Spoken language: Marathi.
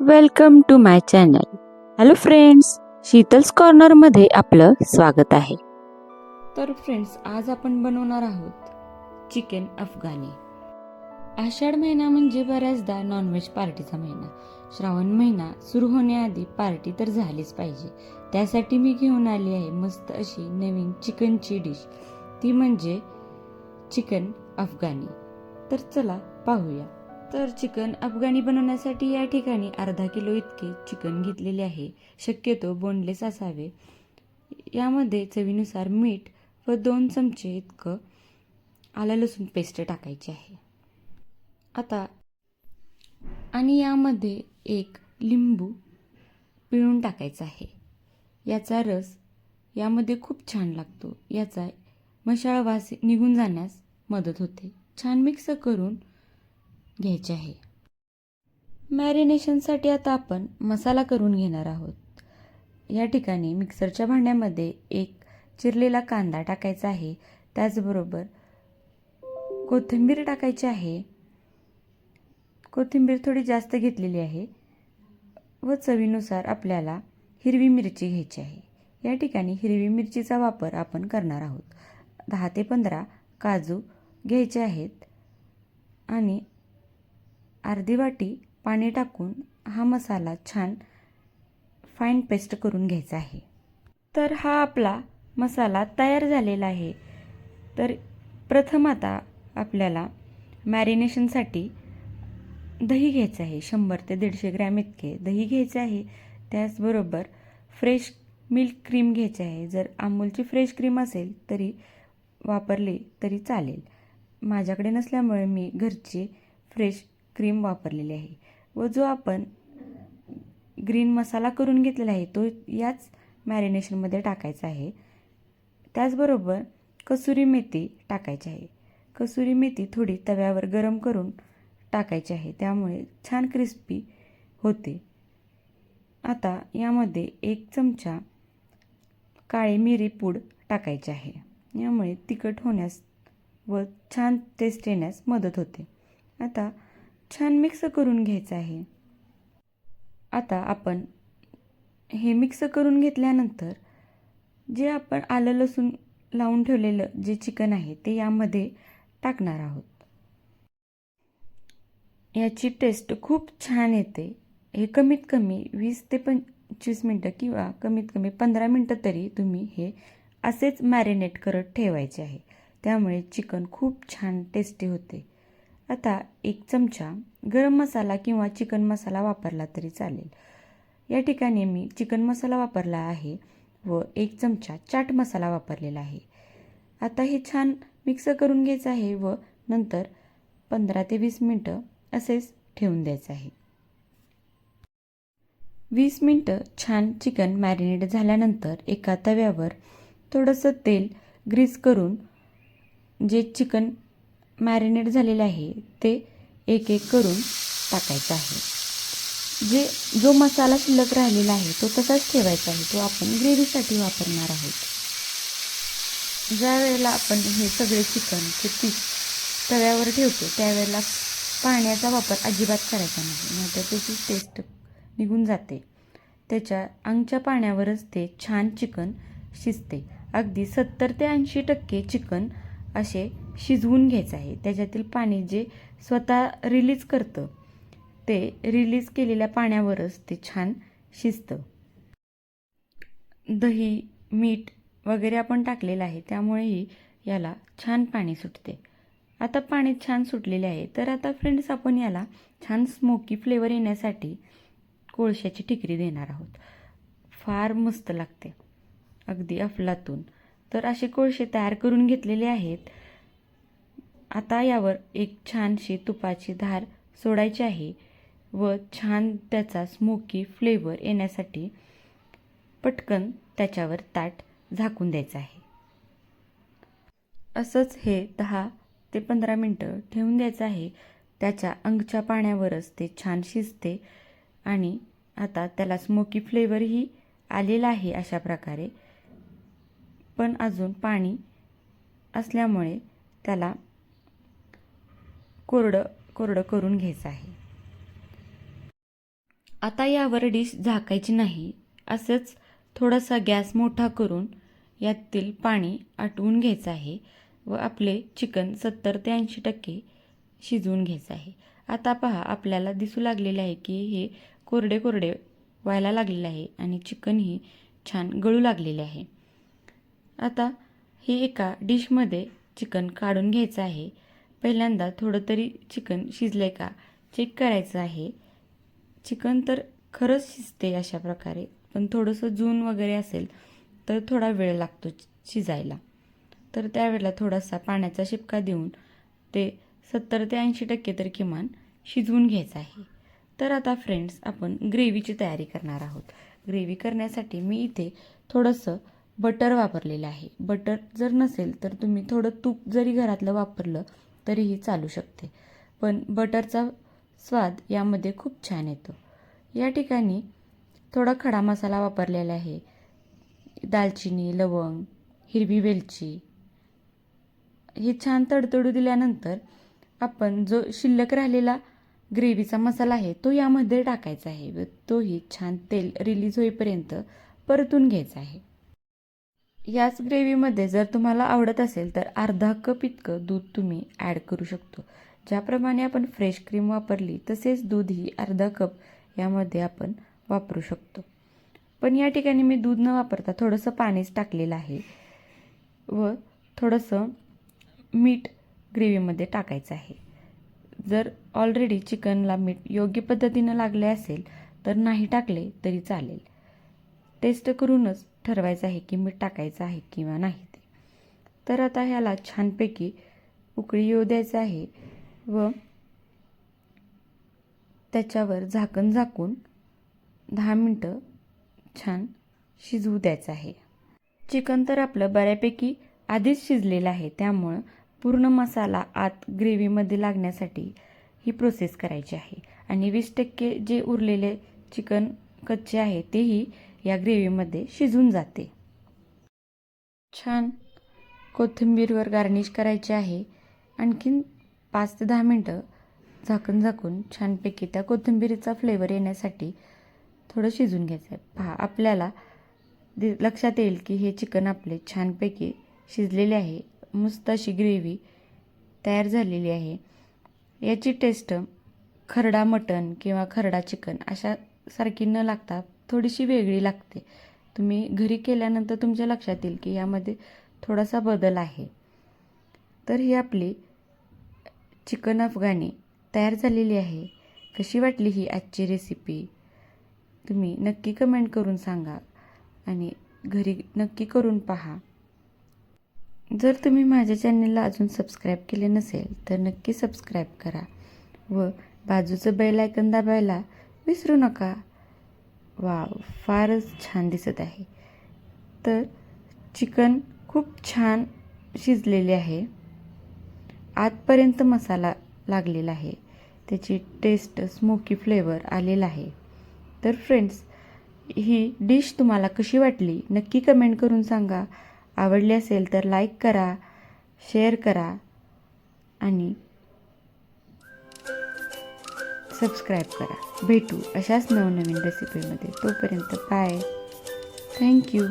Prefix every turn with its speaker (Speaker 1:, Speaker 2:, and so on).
Speaker 1: Welcome to my channel. Hello friends Sheetal's कॉर्नरमध्ये आपलं स्वागत आहे. तर फ्रेंड्स आज आपण बनवणार आहोत चिकन अफगाणी. आषाढ महिना म्हणजे बऱ्याचदा नॉनव्हेज पार्टीचा महिना. श्रावण महिना सुरू होण्याआधी पार्टी तर झालीच पाहिजे. त्यासाठी मी घेऊन आली आहे मस्त अशी नवीन चिकनची डिश ती म्हणजे चिकन अफगाणी. तर चला पाहूया. तर चिकन अफगाणी बनवण्यासाठी या ठिकाणी अर्धा किलो इतके चिकन घेतलेले आहे. शक्यतो बोनलेस असावे. यामध्ये चवीनुसार मीठ व दोन चमचे इतकं आलं लसूण पेस्ट टाकायची आहे. आता आणि यामध्ये एक लिंबू पिळून टाकायचा आहे. याचा रस यामध्ये खूप छान लागतो. याचा मशाळ वास निघून जाण्यास मदत होते. छान मिक्स करून घ्यायचे आहे. मॅरिनेशनसाठी आता आपण मसाला करून घेणार आहोत. या ठिकाणी मिक्सरच्या भांड्यामध्ये एक चिरलेला कांदा टाकायचा आहे. त्याचबरोबर कोथिंबीर टाकायची आहे. कोथिंबीर थोडी जास्त घेतलेली आहे व चवीनुसार आपल्याला हिरवी मिरची घ्यायची आहे. या ठिकाणी हिरवी मिरचीचा वापर आपण करणार आहोत. दहा ते पंधरा काजू घ्यायचे आहेत आणि अर्धी वाटी पाणी टाकून हा मसाला छान फाईन पेस्ट करून घ्यायचा आहे. तर हा आपला मसाला तयार झालेला आहे. तर प्रथम आता आपल्याला मॅरिनेशनसाठी दही घ्यायचं आहे. शंभर ते दीडशे ग्रॅम इतके दही घ्यायचे आहे. त्याचबरोबर फ्रेश मिल्क क्रीम घ्यायची आहे. जर अमूलची फ्रेश क्रीम असेल तरी वापरली तरी चालेल. माझ्याकडे नसल्यामुळे मी घरची फ्रेश क्रीम वापरलेली आहे. व जो आपण ग्रीन मसाला करून घेतलेला आहे तो याच मॅरिनेशनमध्ये टाकायचा आहे. त्याचबरोबर कसुरी मेथी टाकायची आहे. कसुरी मेथी थोडी तव्यावर गरम करून टाकायची आहे. त्यामुळे छान क्रिस्पी होते. आता यामध्ये एक चमचा काळी मिरी पूड टाकायची आहे. यामुळे तिखट होण्यास व छान टेस्ट येण्यास मदत होते. आता छान मिक्स करून घ्यायचं आहे. आता आपण हे मिक्स करून घेतल्यानंतर जे आपण आलं लसूण लावून ठेवलेलं जे चिकन आहे ते यामध्ये टाकणार आहोत. याची टेस्ट खूप छान येते. हे कमीत कमी वीस ते पंचवीस मिनटं किंवा कमीत कमी पंधरा मिनटं तरी तुम्ही हे असेच मॅरिनेट करत ठेवायचे आहे. त्यामुळे चिकन खूप छान टेस्टी होते. आता एक चमचा गरम मसाला किंवा चिकन मसाला वापरला तरी चालेल. या ठिकाणी मी चिकन मसाला वापरला आहे व एक चमचा चाट मसाला वापरलेला आहे. आता हे छान मिक्स करून घ्यायचं आहे व नंतर पंधरा ते वीस मिनटं असेच ठेवून द्यायचं आहे. वीस मिनटं छान चिकन मॅरिनेट झाल्यानंतर एका तव्यावर थोडंसं तेल ग्रीस करून जे चिकन मॅरिनेट झालेलं आहे ते एक एक करून टाकायचं आहे. जे जो मसाला शिल्लक राहिलेला आहे तो तसाच ठेवायचा आहे तो आपण ग्रेव्हीसाठी वापरणार आहोत. ज्या वेळेला आपण हे सगळे चिकनचे पीस तव्यावर ठेवतो त्यावेळेला पाण्याचा वापर अजिबात करायचा नाही नाहीतर त्याची टेस्ट निघून जाते. त्याच्या अंगच्या पाण्यावरच ते छान चिकन शिजते. अगदी सत्तर ते ऐंशी टक्के चिकन असे शिजवून घ्यायचं आहे. त्याच्यातील पाणी जे स्वतः रिलीज करतं ते रिलीज केलेल्या पाण्यावरच ते छान शिजतं. दही मीठ वगैरे आपण टाकलेलं आहे त्यामुळेही याला छान पाणी सुटते. आता पाणी छान सुटलेले आहे. तर आता फ्रेंड्स आपण याला छान स्मोकी फ्लेवर येण्यासाठी कोळशाची टिकरी देणार आहोत. फार मस्त लागते. अगदी अफलातून. तर असे कोळसे तयार करून घेतलेले आहेत. आता यावर एक छानशी तुपाची धार सोडायची आहे व छान त्याचा स्मोकी फ्लेवर येण्यासाठी पटकन त्याच्यावर ताट झाकून द्यायचं आहे. असंच हे दहा ते पंधरा मिनटं ठेवून द्यायचं आहे. त्याच्या अंगच्या पाण्यावरच ते छान शिजते आणि आता त्याला स्मोकी फ्लेवरही आलेला आहे अशा प्रकारे. पण अजून पाणी असल्यामुळे त्याला कोरडं कोरडं करून घ्यायचं आहे. आता यावर डिश झाकायची नाही असंच थोडासा गॅस मोठा करून यातील पाणी आटवून घ्यायचं आहे व आपले चिकन सत्तर ते ऐंशी टक्के शिजवून घ्यायचं आहे. आता पहा आपल्याला दिसू लागलेले आहे की हे कोरडे कोरडे व्हायला लागलेले आहे आणि चिकनही छान गळू लागलेले आहे. आता हे एका डिशमध्ये चिकन काढून घ्यायचं आहे. पहिल्यांदा थोडं तरी चिकन शिजलं का? चेक करायचं आहे. चिकन तर खरंच शिजते अशा प्रकारे. पण थोडंसं जून वगैरे असेल तर थोडा वेळ लागतो शिजायला. तर त्यावेळेला थोडासा पाण्याचा शिपका देऊन ते सत्तर ते ऐंशी टक्के तर किमान शिजवून घ्यायचं आहे. तर आता फ्रेंड्स आपण ग्रेव्हीची तयारी करणार आहोत. ग्रेव्ही करण्यासाठी मी इथे थोडंसं बटर वापरलेलं आहे. बटर जर नसेल तर तुम्ही थोडं तूप जरी घरातलं वापरलं तरीही चालू शकते. पण बटरचा स्वाद यामध्ये खूप छान येतो. या ठिकाणी थोडा खडा मसाला वापरलेला आहे. दालचिनी लवंग हिरवी वेलची. हे छान तडतडू दिल्यानंतर आपण जो शिल्लक राहिलेला ग्रेव्हीचा मसाला आहे तो यामध्ये टाकायचा आहे व तोही छान तेल रिलीज होईपर्यंत परतून घ्यायचा आहे. याच ग्रेव्हीमध्ये जर तुम्हाला आवडत असेल तर अर्धा कप इतकं दूध तुम्ही ॲड करू शकतो. ज्याप्रमाणे आपण फ्रेश क्रीम वापरली तसेच दूधही अर्धा कप यामध्ये आपण वापरू शकतो. पण या ठिकाणी मी दूध न वापरता थोडंसं पाणीच टाकलेलं आहे व थोडंसं मीठ ग्रेव्हीमध्ये टाकायचं आहे. जर ऑलरेडी चिकनला मीठ योग्य पद्धतीनं लागले असेल तर नाही टाकले तरी चालेल. टेस्ट करूनच ठरवायचं आहे की मीठ टाकायचं आहे किंवा नाही ते. तर आता ह्याला छानपैकी उकळी येऊ द्यायचं आहे व त्याच्यावर झाकण झाकून दहा मिनटं छान शिजवू द्यायचं आहे. चिकन तर आपलं बऱ्यापैकी आधीच शिजलेलं आहे त्यामुळं पूर्ण मसाला आत ग्रेव्हीमध्ये लागण्यासाठी ही प्रोसेस करायची आहे. आणि वीस टक्के जे उरलेले चिकन कच्चे आहे तेही या ग्रेव्हीमध्ये शिजून जाते. छान कोथिंबीरवर गार्निश करायची आहे. आणखीन पाच ते दहा मिनटं झाकून झाकून छानपैकी त्या कोथिंबीरीचा फ्लेवर येण्यासाठी थोडं शिजून घ्यायचं आहे पहा आपल्याला दि लक्षात येईल की हे चिकन आपले छानपैकी शिजलेले आहे. मस्त अशी ग्रेव्ही तयार झालेली आहे. याची टेस्ट खरडा मटन किंवा खरडा चिकन अशा सारखी न लागता थोडीशी वेगळी लागते. तुम्ही घरी केल्यानंतर तुमच्या लक्षात येईल की यामध्ये थोडासा बदल आहे. तर ही आपली चिकन अफगाणी तयार झालेली आहे. कशी वाटली ही आजची रेसिपी तुम्ही नक्की कमेंट करून सांगा आणि घरी नक्की करून पहा. जर तुम्ही माझ्या चॅनलला अजून सबस्क्राईब केले नसेल तर नक्की सबस्क्राईब करा व बाजूचं बेल आयकन दाबायला विसरू नका. वा फारच छान दिसत आहे. तर चिकन खूप छान शिजलेले आहे. आतपर्यंत मसाला लागलेला आहे. त्याची टेस्ट स्मोकी फ्लेवर आलेला आहे. तर फ्रेंड्स ही डिश तुम्हाला कशी वाटली? नक्की कमेंट करून सांगा. आवडली असेल तर लाईक करा शेअर करा आणि सबस्क्राईब करा. भेटू अशाच नवनवीन रेसिपीमध्ये तोपर्यंत बाय थँक्यू